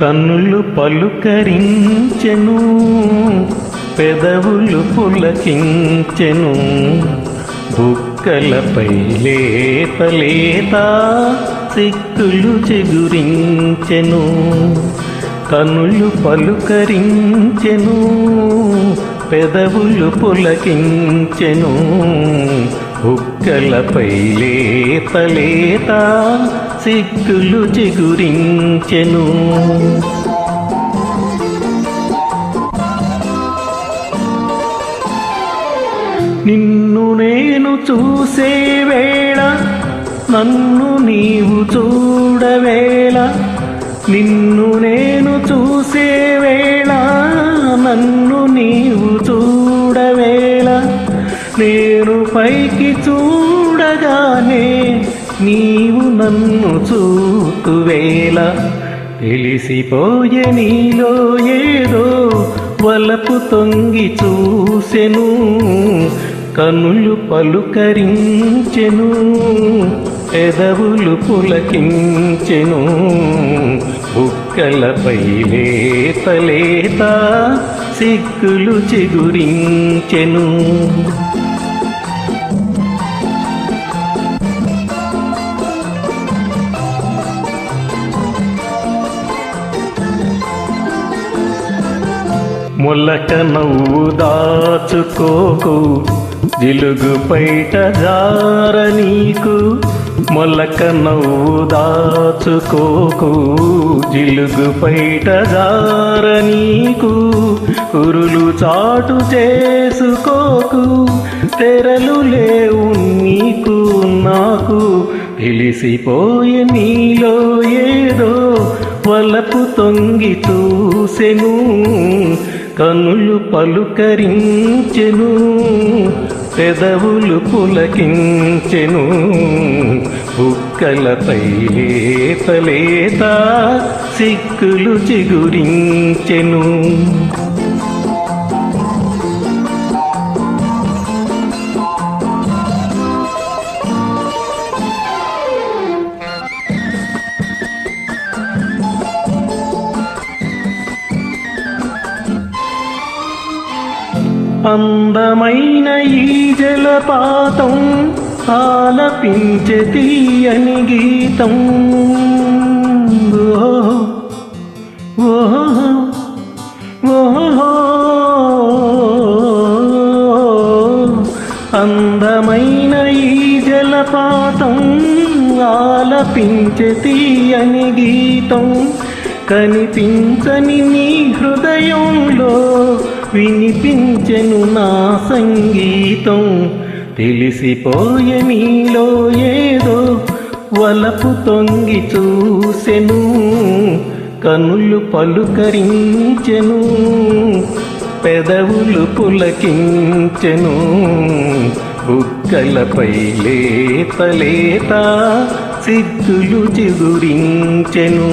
కన్నులు పలుకరించెను పెదవులు పులకించెను బుక్కలపై లేత లేత సిక్కులు చెగురించెను కనులు పలుకరించెను పెదవులు పులకించెను బుక్కలపై లేత లేత సిక్కులు చిగురించెను. నిన్ను నేను చూసే వేళ నన్ను నీవు చూడవేళ నిన్ను నేను చూసే వేళ నన్ను నీవు చూడవేళ. నేను పైకి చూడగానే నీవు నన్ను చూతువేళ తెలిసిపోయే నీలో ఏదో వలపు తొంగి చూసెను కనులు పలుకరించెను ఎదవులు పులకించెను బుక్కలపై లేత లేత సిగ్గులు చిగురించెను. ములక నవ్వు దాచుకోకు. జిలుగు పైట జార నీకు. మొలక నవ్వు దాచుకోకు. జిలుగు పైట జార నీకు. కురులు చాటు చేసుకోకు. తెరలు లేవు నీకు నాకు. తెలిసిపోయే నీలో ఏదో వలపు తొంగి చూసెను. కనులు పలుకరించెను పెదవులు పులకించెను బుక్కలపై లేత లేత సిక్కులు చిగురించెను. అందమైన ఈ జలపాతం ఆలపించే తీయని గీతం. ఓహో ఓహో ఓహో. అందమైన ఈ జలపాతం ఆలపించే తీయని గీతం. కనిపించని నీ హృదయంలో వినిపించెను నా సంగీతం. తెలిసిపోయే నీలో ఏదో వలపు తొంగి చూసెను. కనులు పలుకరించెను పెదవులు పులకించెను. బుక్కలపై లేత లేత సిగ్గులు చిగురించెను.